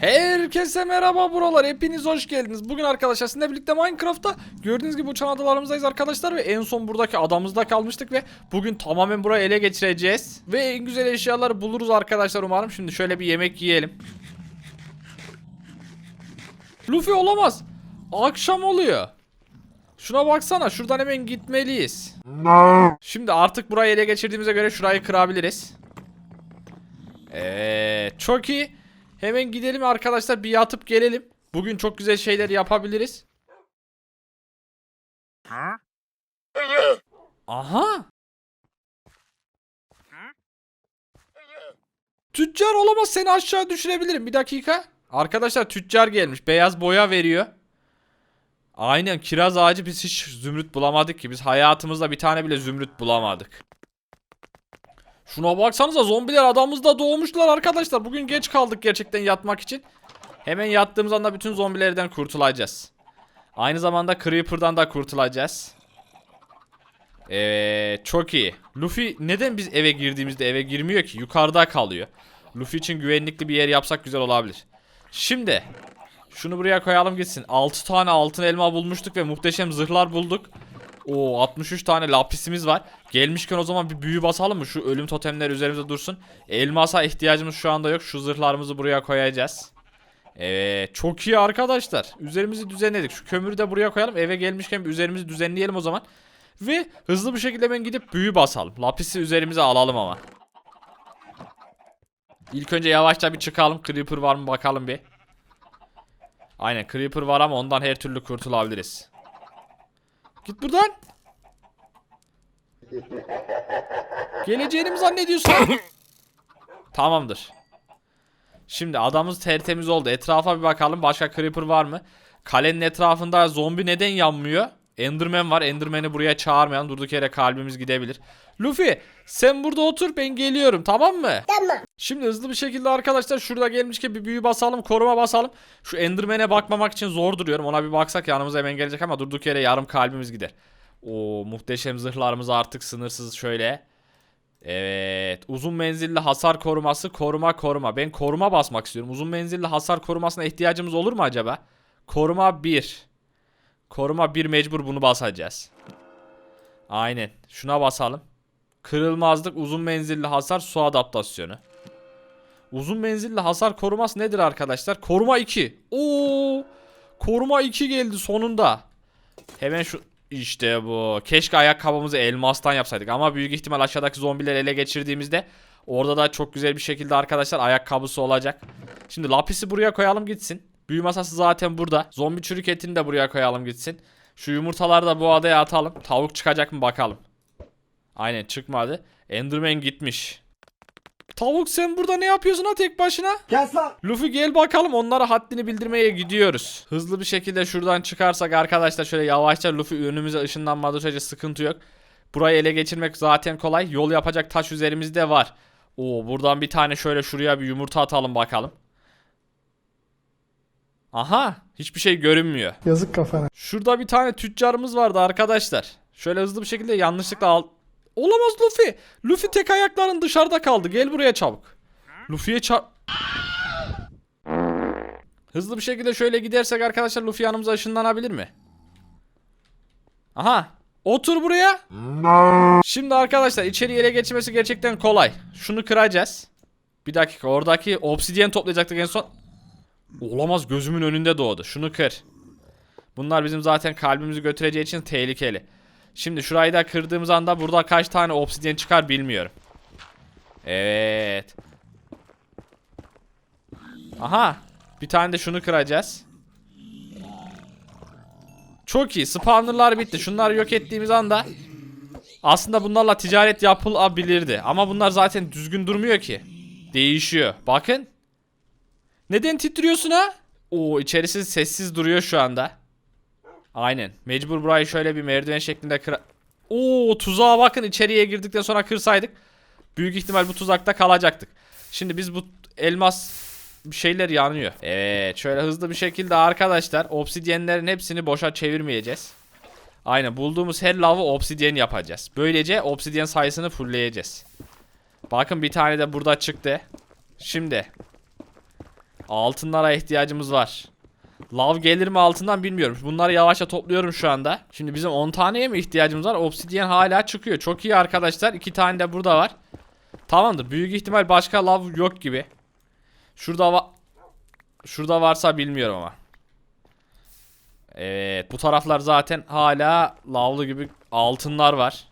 Herkese merhaba buralar hepiniz hoş geldiniz. Bugün arkadaşlar sizinle birlikte Minecraft'ta gördüğünüz gibi uçan adalarımızdayız arkadaşlar ve en son buradaki adamızda kalmıştık ve bugün tamamen burayı ele geçireceğiz. Ve en güzel eşyaları buluruz arkadaşlar umarım. Şimdi şöyle bir yemek yiyelim. Luffy olamaz. Akşam oluyor. Şuna baksana şuradan hemen gitmeliyiz. Şimdi artık burayı ele geçirdiğimize göre şurayı kırabiliriz. Evet çok iyi. Hemen gidelim arkadaşlar bir yatıp gelelim. Bugün çok güzel şeyler yapabiliriz. Aha. Tüccar olamaz seni aşağı düşürebilirim. Bir dakika. Arkadaşlar tüccar gelmiş. Beyaz boya veriyor. Aynen kiraz ağacı biz hiç zümrüt bulamadık ki. Biz hayatımızda bir tane bile zümrüt bulamadık. Şuna baksanıza zombiler adamımızda doğmuşlar arkadaşlar. Bugün geç kaldık gerçekten yatmak için. Hemen yattığımız anda bütün zombilerden kurtulacağız. Aynı zamanda Creeper'dan da kurtulacağız. Evet çok iyi. Luffy neden biz eve girdiğimizde eve girmiyor ki? Yukarıda kalıyor. Luffy için güvenlikli bir yer yapsak güzel olabilir. Şimdi şunu buraya koyalım gitsin. 6 tane altın elma bulmuştuk ve muhteşem zırhlar bulduk. Oo 63 tane lapisimiz var. Gelmişken o zaman bir büyü basalım mı? Şu ölüm totemler üzerimizde dursun. Elmasa ihtiyacımız şu anda yok. Şu zırhlarımızı buraya koyacağız. Evet çok iyi arkadaşlar. Üzerimizi düzenledik. Şu kömürü de buraya koyalım. Eve gelmişken bir üzerimizi düzenleyelim o zaman. Ve hızlı bir şekilde ben gidip büyü basalım. Lapisi üzerimize alalım ama. İlk önce yavaşça bir çıkalım. Creeper var mı bakalım bir. Aynen Creeper var ama ondan her türlü kurtulabiliriz. Git buradan. Geleceğini mi zannediyorsun? Tamamdır. Şimdi adamız tertemiz oldu. Etrafa bir bakalım. Başka creeper var mı? Kalenin etrafında zombi neden yanmıyor? Enderman var. Enderman'i buraya çağırmayan durduk yere kalbimiz gidebilir. Luffy sen burada otur ben geliyorum tamam mı? Tamam. Şimdi hızlı bir şekilde arkadaşlar şurada gelmişken bir büyü basalım koruma basalım. Şu Enderman'e bakmamak için zor duruyorum. Ona bir baksak yanımıza hemen gelecek ama durduk yere yarım kalbimiz gider. O muhteşem zırhlarımız artık sınırsız şöyle. Evet uzun menzilli hasar koruması koruma koruma. Ben koruma basmak istiyorum. Uzun menzilli hasar korumasına ihtiyacımız olur mu acaba? Koruma 1. Koruma 1 mecbur bunu basacağız. Aynen şuna basalım. Kırılmazlık, uzun menzilli hasar, su adaptasyonu. Uzun menzilli hasar koruması nedir arkadaşlar? Koruma 2. Oo! Koruma 2 geldi sonunda. Hemen şu işte bu. Keşke ayakkabımızı elmastan yapsaydık ama büyük ihtimal aşağıdaki zombileri ele geçirdiğimizde orada da çok güzel bir şekilde arkadaşlar ayakkabısı olacak. Şimdi lapisi buraya koyalım gitsin. Büyü masası zaten burada. Zombi çürük etini de buraya koyalım gitsin. Şu yumurtaları da bu adaya atalım. Tavuk çıkacak mı bakalım. Aynen çıkmadı. Enderman gitmiş. Tavuk sen burada ne yapıyorsun ha tek başına? Kes lan. Luffy gel bakalım onlara haddini bildirmeye gidiyoruz. Hızlı bir şekilde şuradan çıkarsak arkadaşlar şöyle yavaşça Luffy önümüze ışınlanmadığı sürece sıkıntı yok. Burayı ele geçirmek zaten kolay. Yol yapacak taş üzerimizde var. Oo buradan bir tane şöyle şuraya bir yumurta atalım bakalım. Aha hiçbir şey görünmüyor. Yazık kafana. Şurada bir tane tüccarımız vardı arkadaşlar. Şöyle hızlı bir şekilde yanlışlıkla al... Olamaz Luffy. Luffy tek ayakların dışarıda kaldı. Gel buraya çabuk. Luffy'ye çar... Hızlı bir şekilde şöyle gidersek arkadaşlar Luffy yanımıza ışınlanabilir mi? Aha. Otur buraya. Şimdi arkadaşlar içeri ele geçirmesi gerçekten kolay. Şunu kıracağız. Bir dakika oradaki obsidyen toplayacaktık en son. Olamaz gözümün önünde doğdu. Şunu kır. Bunlar bizim zaten kalbimizi götüreceği için tehlikeli. Şimdi şurayı da kırdığımız anda burada kaç tane obsidyen çıkar bilmiyorum. Evet. Aha. Bir tane de şunu kıracağız. Çok iyi. Spawnerlar bitti. Şunları yok ettiğimiz anda aslında bunlarla ticaret yapılabilirdi. Ama bunlar zaten düzgün durmuyor ki. Değişiyor. Bakın. Neden titriyorsun ha? Oo içerisi sessiz duruyor şu anda. Aynen. Mecbur burayı şöyle bir merdiven şeklinde kıra... Oo tuzağa bakın içeriye girdikten sonra kırsaydık. Büyük ihtimal bu tuzakta kalacaktık. Şimdi biz bu elmas bir şeyler yanıyor. Evet şöyle hızlı bir şekilde arkadaşlar obsidyenlerin hepsini boşa çevirmeyeceğiz. Aynen bulduğumuz her lavı obsidyen yapacağız. Böylece obsidyen sayısını fullleyeceğiz. Bakın bir tane de burada çıktı. Şimdi Altınlara ihtiyacımız var. Lav gelir mi altından bilmiyorum. Bunları yavaşça topluyorum şu anda. Şimdi bizim 10 taneye mi ihtiyacımız var? Obsidiyen hala çıkıyor. Çok iyi arkadaşlar. 2 tane de burada var. Tamamdır. Büyük ihtimal başka lav yok gibi. Şurada var. Şurada varsa bilmiyorum ama. Evet. Bu taraflar zaten hala lavlı gibi altınlar var.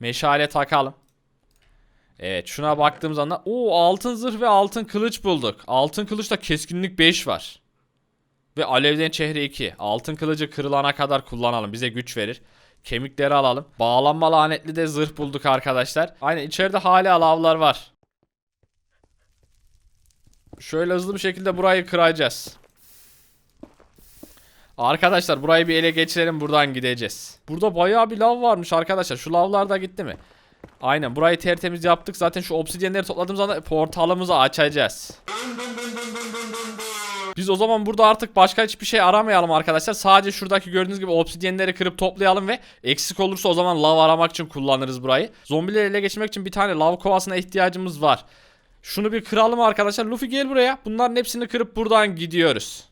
Meşale takalım. Evet şuna baktığımız anda o altın zırh ve altın kılıç bulduk. Altın kılıçta keskinlik 5 var. Ve alevden çehre 2. Altın kılıcı kırılana kadar kullanalım. Bize güç verir. Kemikleri alalım. Bağlanma lanetli de zırh bulduk arkadaşlar. Aynen içeride hala lavlar var. Şöyle hızlı bir şekilde burayı kıracağız. Arkadaşlar burayı bir ele geçirelim buradan gideceğiz. Burada bayağı bir lav varmış arkadaşlar. Şu lavlar da gitti mi? Aynen burayı tertemiz yaptık. Zaten şu obsidyenleri topladığımız anda portalımızı açacağız. Biz o zaman burada artık başka hiçbir şey aramayalım arkadaşlar. Sadece şuradaki gördüğünüz gibi obsidyenleri kırıp toplayalım ve eksik olursa o zaman lav aramak için kullanırız burayı. Zombileri ele geçirmek için bir tane lav kovasına ihtiyacımız var. Şunu bir kıralım arkadaşlar. Luffy gel buraya. Bunların hepsini kırıp buradan gidiyoruz.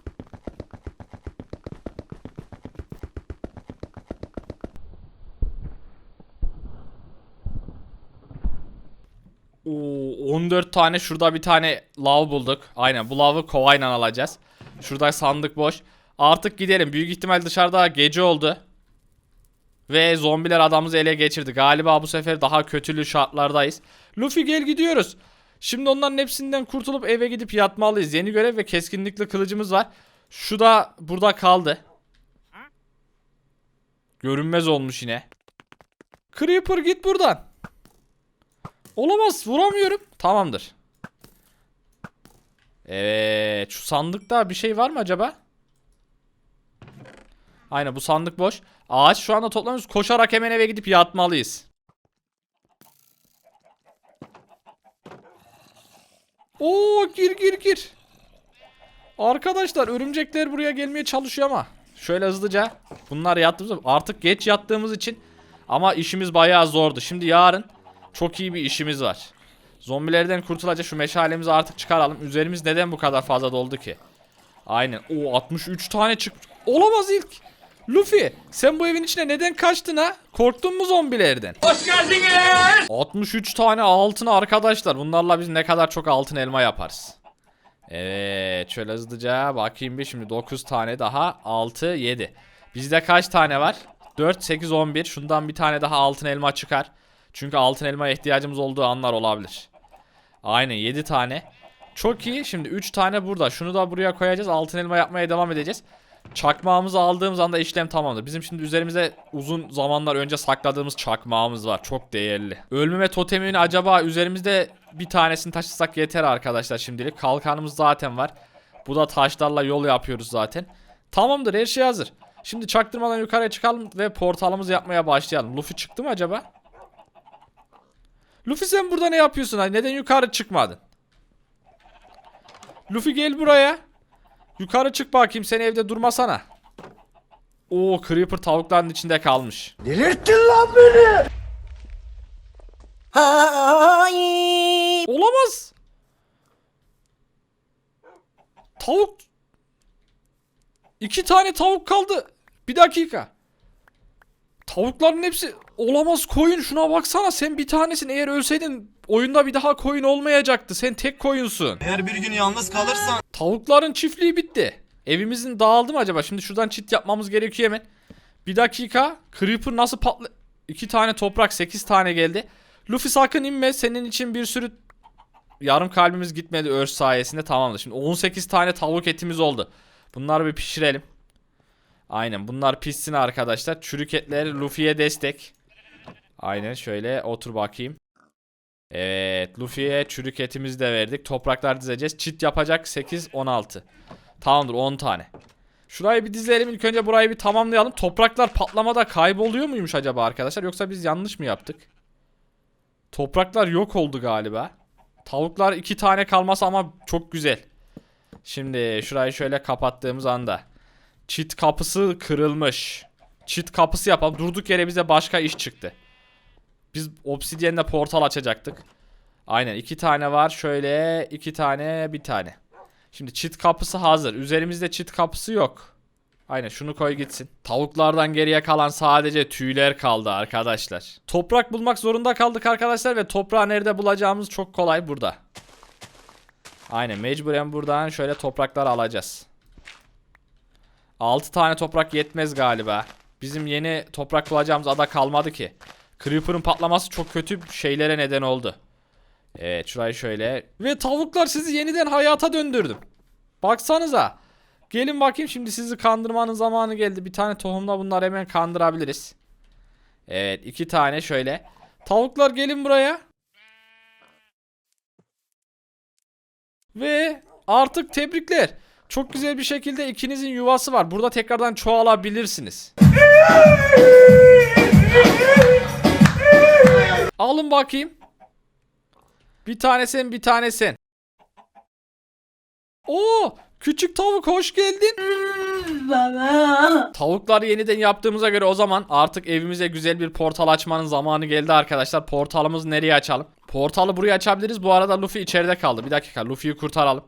Oo, 14 tane şurada bir tane lav bulduk. Aynen bu lavı kovayla alacağız. Şurada sandık boş. Artık gidelim. Büyük ihtimal dışarıda gece oldu. Ve zombiler adamımızı ele geçirdi. Galiba bu sefer daha kötülü şartlardayız. Luffy gel gidiyoruz. Şimdi onların hepsinden kurtulup eve gidip yatmalıyız. Yeni görev ve keskinlikli kılıcımız var. Şu da burada kaldı. Görünmez olmuş yine. Creeper git buradan. Olamaz vuramıyorum. Tamamdır. Evet şu sandıkta bir şey var mı acaba? Aynen bu sandık boş. Ağaç şu anda toplamıyoruz. Koşarak hemen eve gidip yatmalıyız. Oo gir gir gir. Arkadaşlar örümcekler buraya gelmeye çalışıyor ama. Şöyle hızlıca bunlar yattığımız artık geç yattığımız için ama işimiz bayağı zordu. Şimdi yarın çok iyi bir işimiz var. Zombilerden kurtulacak şu meşalemizi artık çıkaralım. Üzerimiz neden bu kadar fazla doldu ki? Aynen. O 63 tane çık. Olamaz ilk. Luffy sen bu evin içine neden kaçtın ha? Korktun mu zombilerden? Hoş geldiniz. 63 tane altın arkadaşlar. Bunlarla biz ne kadar çok altın elma yaparız. Evet şöyle hızlıca bakayım bir şimdi 9 tane daha 6 7. Bizde kaç tane var? 4 8 11. Şundan bir tane daha altın elma çıkar. Çünkü altın elmaya ihtiyacımız olduğu anlar olabilir. Aynen 7 tane. Çok iyi. Şimdi 3 tane burada. Şunu da buraya koyacağız. Altın elma yapmaya devam edeceğiz. Çakmağımızı aldığımız anda işlem tamamdır. Bizim şimdi üzerimize uzun zamanlar önce sakladığımız çakmağımız var. Çok değerli. Ölmeme totemini acaba üzerimizde bir tanesini taşısak yeter arkadaşlar şimdilik. Kalkanımız zaten var. Bu da taşlarla yol yapıyoruz zaten. Tamamdır her şey hazır. Şimdi çaktırmadan yukarıya çıkalım ve portalımızı yapmaya başlayalım. Luffy çıktı mı acaba? Luffy sen burada ne yapıyorsun? Hani neden yukarı çıkmadın? Luffy gel buraya. Yukarı çık bakayım sen evde durmasana. Oo Creeper tavukların içinde kalmış. Delirttin lan beni. Olamaz. Tavuk. İki tane tavuk kaldı. Bir dakika. Tavukların hepsi olamaz koyun şuna baksana sen bir tanesin eğer ölseydin oyunda bir daha koyun olmayacaktı sen tek koyunsun. Eğer bir gün yalnız kalırsan Tavukların çiftliği bitti. Evimizin dağıldı mı acaba? Şimdi şuradan çit yapmamız gerekiyor hemen. Bir dakika. Creeper nasıl patla... İki tane toprak 8 tane geldi. Luffy sakın inme. Senin için bir sürü yarım kalbimiz gitmedi örs sayesinde tamamdır. Şimdi 18 tane tavuk etimiz oldu. Bunları bir pişirelim. Aynen bunlar pişsin arkadaşlar. Çürük etleri Luffy'ye destek. Aynen şöyle otur bakayım. Evet Luffy'ye çürük etimizi de verdik. Topraklar dizeceğiz. Çit yapacak 8 16. Tamamdır 10 tane. Şurayı bir dizelim ilk önce burayı bir tamamlayalım. Topraklar patlamada kayboluyor muymuş acaba arkadaşlar yoksa biz yanlış mı yaptık? Topraklar yok oldu galiba. Tavuklar iki tane kalması ama çok güzel. Şimdi şurayı şöyle kapattığımız anda. Çit kapısı kırılmış. Çit kapısı yapalım. Durduk yere bize başka iş çıktı. Biz obsidyenle portal açacaktık. Aynen iki tane var. Şöyle iki tane bir tane. Şimdi çit kapısı hazır. Üzerimizde çit kapısı yok. Aynen şunu koy gitsin. Tavuklardan geriye kalan sadece tüyler kaldı arkadaşlar. Toprak bulmak zorunda kaldık arkadaşlar ve toprağı nerede bulacağımız çok kolay burada. Aynen mecburen buradan şöyle topraklar alacağız. 6 tane toprak yetmez galiba. Bizim yeni toprak bulacağımız ada kalmadı ki. Creeper'ın patlaması çok kötü şeylere neden oldu. Evet şurayı şöyle. Ve tavuklar sizi yeniden hayata döndürdüm. Baksanıza. Gelin bakayım şimdi sizi kandırmanın zamanı geldi. Bir tane tohumla bunları hemen kandırabiliriz. Evet iki tane şöyle. Tavuklar gelin buraya. Ve artık tebrikler. Çok güzel bir şekilde ikinizin yuvası var. Burada tekrardan çoğalabilirsiniz. Alın bakayım. Bir tane sen bir tane sen. Oo, küçük tavuk hoş geldin. Tavukları yeniden yaptığımıza göre o zaman artık evimize güzel bir portal açmanın zamanı geldi arkadaşlar. Portalımızı nereye açalım? Portalı buraya açabiliriz. Bu arada Luffy içeride kaldı. Bir dakika Luffy'yi kurtaralım.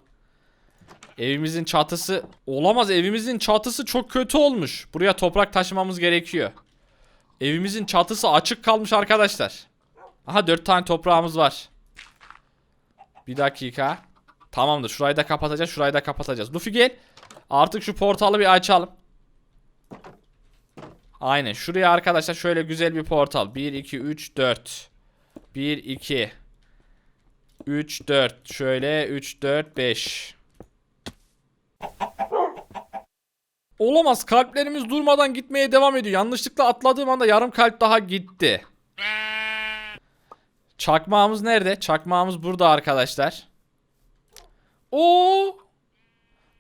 Evimizin çatısı olamaz. Evimizin çatısı çok kötü olmuş. Buraya toprak taşımamız gerekiyor. Evimizin çatısı açık kalmış arkadaşlar. Aha 4 tane toprağımız var. Bir dakika. Tamamdır. Şurayı da kapatacağız. Şurayı da kapatacağız. Luffy gel. Artık şu portalı bir açalım. Aynen. Şuraya arkadaşlar şöyle güzel bir portal. 1, 2, 3, 4. 1, 2. 3, 4. Şöyle 3, 4, 5. Olamaz. Kalplerimiz durmadan gitmeye devam ediyor. Yanlışlıkla atladığım anda yarım kalp daha gitti. Çakmağımız nerede? Çakmağımız burada arkadaşlar. Oo!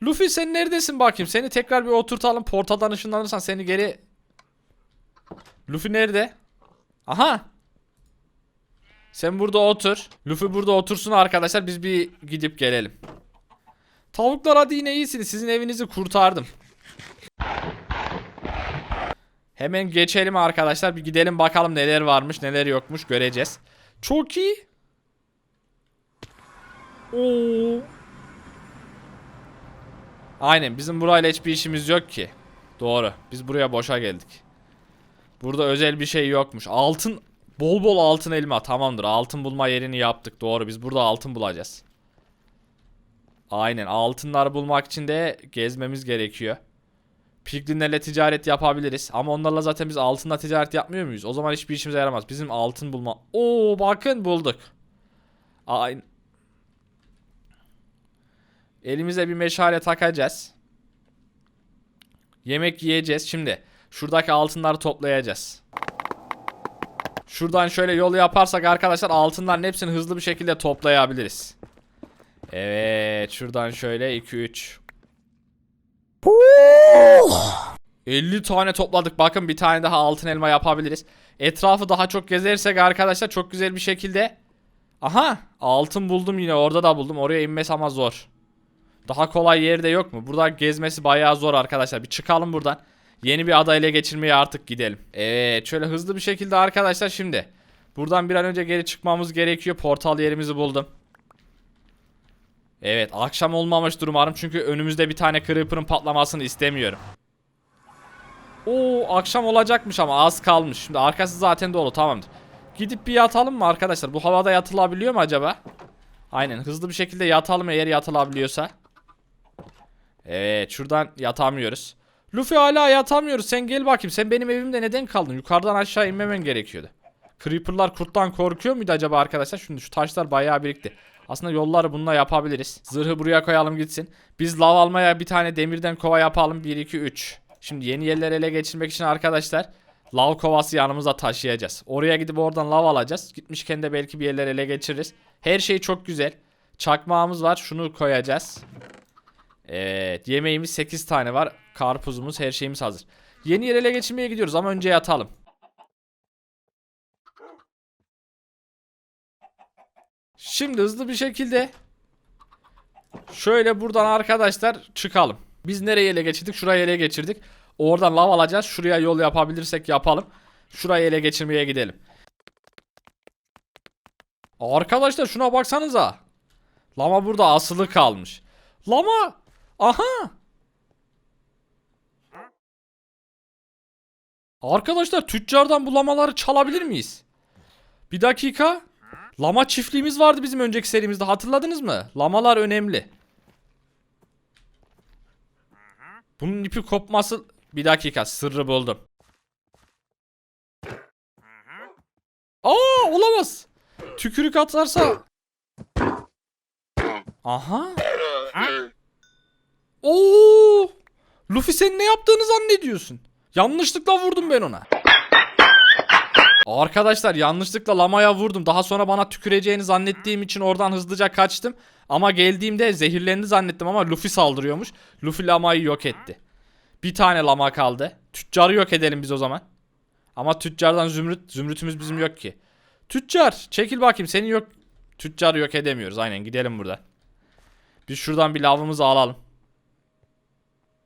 Luffy sen neredesin bakayım? Seni tekrar bir oturtalım. Portaldan ışınlanırsan seni geri... Luffy nerede? Aha! Sen burada otur. Luffy burada otursun arkadaşlar. Biz bir gidip gelelim. Tavuklar hadi yine iyisiniz. Sizin evinizi kurtardım. Hemen geçelim arkadaşlar. Bir gidelim bakalım neler varmış neler yokmuş göreceğiz. Çok iyi. Oo. Aynen bizim burayla hiçbir işimiz yok ki. Doğru. Biz buraya boşa geldik. Burada özel bir şey yokmuş. Altın bol bol altın elma. Tamamdır. Altın bulma yerini yaptık. Doğru. Biz burada altın bulacağız. Aynen. Altınları bulmak için de gezmemiz gerekiyor. Piglinlerle ticaret yapabiliriz. Ama onlarla zaten biz altınla ticaret yapmıyor muyuz? O zaman hiçbir işimize yaramaz. Bizim altın bulma... Oo bakın bulduk. Aynen. Elimize bir meşale takacağız. Yemek yiyeceğiz. Şimdi şuradaki altınları toplayacağız. Şuradan şöyle yol yaparsak arkadaşlar altınların hepsini hızlı bir şekilde toplayabiliriz. Evet şuradan şöyle 2 3 50 tane topladık. Bakın bir tane daha altın elma yapabiliriz. Etrafı daha çok gezersek arkadaşlar çok güzel bir şekilde Aha altın buldum yine orada da buldum. Oraya inmesi ama zor. Daha kolay yerde yok mu? Burada gezmesi bayağı zor arkadaşlar. Bir çıkalım buradan. Yeni bir ada ele geçirmeye artık gidelim. Evet şöyle hızlı bir şekilde arkadaşlar şimdi. Buradan bir an önce geri çıkmamız gerekiyor. Portal yerimizi buldum. Evet akşam olmamıştır umarım. Çünkü önümüzde bir tane creeper'ın patlamasını istemiyorum. Oo akşam olacakmış ama az kalmış. Şimdi arkası zaten dolu tamamdır. Gidip bir yatalım mı arkadaşlar? Bu havada yatılabiliyor mu acaba? Aynen hızlı bir şekilde yatalım eğer yatılabiliyorsa. Evet şuradan yatamıyoruz. Luffy hala yatamıyoruz. Sen gel bakayım. Sen benim evimde neden kaldın? Yukarıdan aşağı inmemen gerekiyordu. Creeper'lar kurttan korkuyor muydu acaba arkadaşlar? Şimdi şu taşlar bayağı birikti. Aslında yolları bununla yapabiliriz. Zırhı buraya koyalım gitsin. Biz lav almaya bir tane demirden kova yapalım. 1 2 3. Şimdi yeni yerleri ele geçirmek için arkadaşlar lav kovası yanımıza taşıyacağız. Oraya gidip oradan lav alacağız. Gitmişken de belki bir yerler ele geçiririz. Her şey çok güzel. Çakmağımız var. Şunu koyacağız. Evet. Yemeğimiz 8 tane var. Karpuzumuz her şeyimiz hazır. Yeni yer ele geçirmeye gidiyoruz ama önce yatalım. Şimdi hızlı bir şekilde şöyle buradan arkadaşlar çıkalım. Biz nereye ele geçirdik? Şurayı ele geçirdik. Oradan lav alacağız. Şuraya yol yapabilirsek yapalım. Şurayı ele geçirmeye gidelim. Arkadaşlar şuna baksanıza. Lama burada asılı kalmış. Lama. Aha. Arkadaşlar tüccardan bu lamaları çalabilir miyiz? Bir dakika. Lama çiftliğimiz vardı bizim önceki serimizde hatırladınız mı? Lamalar önemli. Bunun ipi kopması... Bir dakika sırrı buldum. Aa olamaz. Tükürük atarsa... Aha. Oo! Luffy sen ne yaptığını zannediyorsun? Yanlışlıkla vurdum ben ona. Arkadaşlar yanlışlıkla lamaya vurdum. Daha sonra bana tüküreceğini zannettiğim için oradan hızlıca kaçtım. Ama geldiğimde zehirlendi zannettim ama Luffy saldırıyormuş. Luffy lamayı yok etti. Bir tane lama kaldı. Tüccarı yok edelim biz o zaman. Ama tüccardan zümrüt, zümrütümüz bizim yok ki. Tüccar çekil bakayım senin yok. Tüccarı yok edemiyoruz aynen gidelim buradan. Biz şuradan bir lavımızı alalım.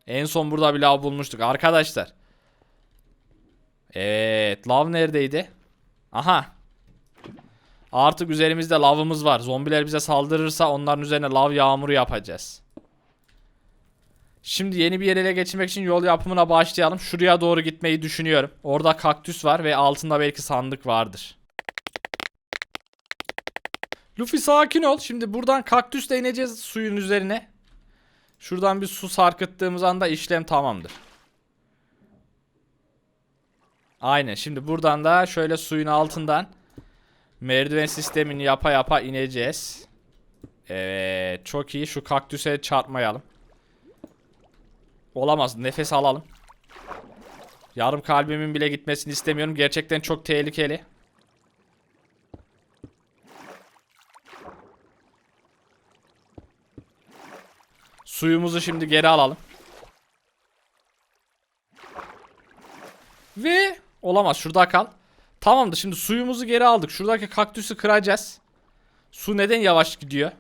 En son burada bir lav bulmuştuk arkadaşlar. Evet lav neredeydi? Aha. Artık üzerimizde lavımız var. Zombiler bize saldırırsa onların üzerine lav yağmuru yapacağız. Şimdi yeni bir yer ele geçirmek için yol yapımına başlayalım. Şuraya doğru gitmeyi düşünüyorum. Orada kaktüs var ve altında belki sandık vardır. Luffy sakin ol. Şimdi buradan kaktüsle ineceğiz suyun üzerine. Şuradan bir su sarkıttığımız anda işlem tamamdır. Aynen. Şimdi buradan da şöyle suyun altından merdiven sistemini yapa yapa ineceğiz. Evet, çok iyi. Şu kaktüse çarpmayalım. Olamaz. Nefes alalım. Yarım kalbimin bile gitmesini istemiyorum. Gerçekten çok tehlikeli. Suyumuzu şimdi geri alalım. Ve olamaz şurada kal. Tamamdır şimdi suyumuzu geri aldık. Şuradaki kaktüsü kıracağız. Su neden yavaş gidiyor?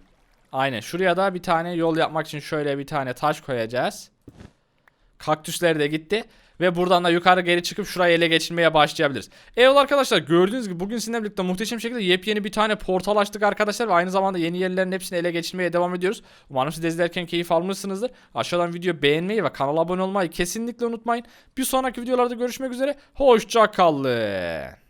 Aynen şuraya da bir tane yol yapmak için şöyle bir tane taş koyacağız. Kaktüsler de gitti. Ve buradan da yukarı geri çıkıp şurayı ele geçirmeye başlayabiliriz. Eyvallah arkadaşlar gördüğünüz gibi bugün sizinle birlikte muhteşem şekilde yepyeni bir tane portal açtık arkadaşlar. Ve aynı zamanda yeni yerlerin hepsini ele geçirmeye devam ediyoruz. Umarım siz izlerken keyif almışsınızdır. Aşağıdan video beğenmeyi ve kanala abone olmayı kesinlikle unutmayın. Bir sonraki videolarda görüşmek üzere. Hoşça kalın.